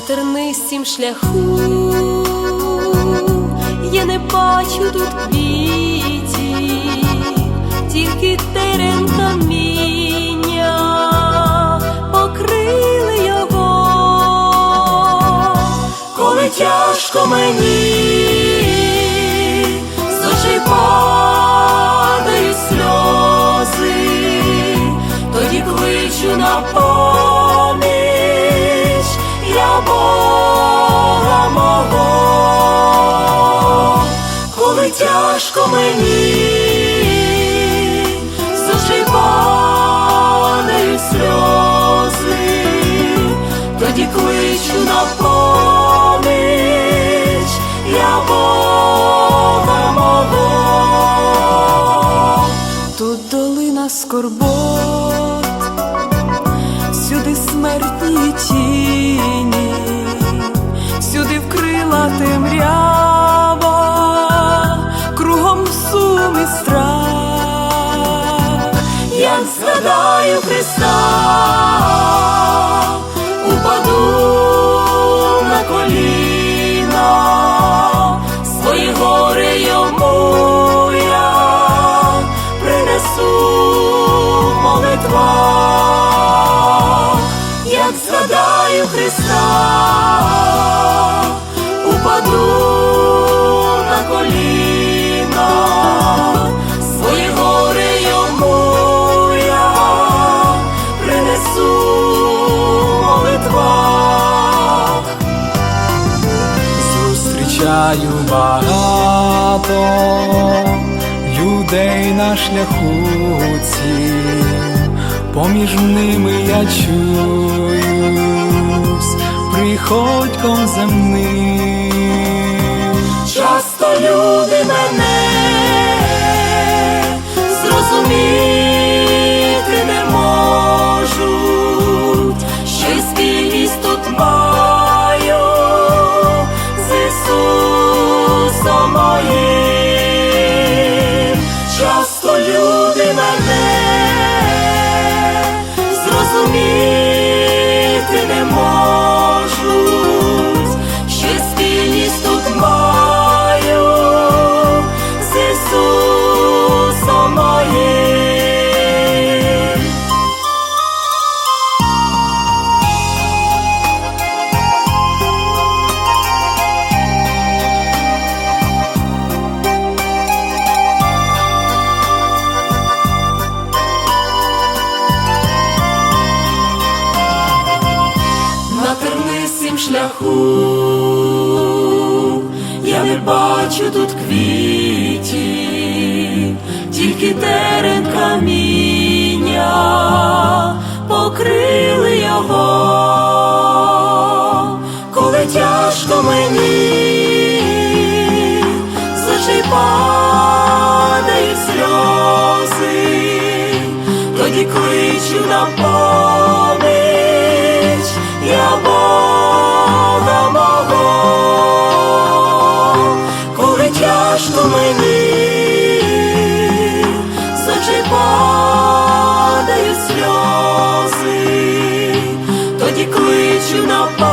тернистім шляху, я не бачу тут квітів, тільки терен каміння покрили його, коли тяжко мені, з падають сльози, тоді кличу на поміч тяжко мені, з сльози, тоді кличу на поміч. Я Бога мого. Тут долина скорбот, згадаю Христа, упаду на коліна, свої гори йому я принесу в молитвах, як згадаю Христа, Зустрічаю багато людей на шляху ці, поміж ними я чуюсь приходьком земним. Часто люди мене тернистім шляху, я не бачу тут квітів, тільки терен каміння. Покрили його, коли тяжко мені, падають сльози, тоді кличу на поміч. Я Бога падають сльози, тоді кличу на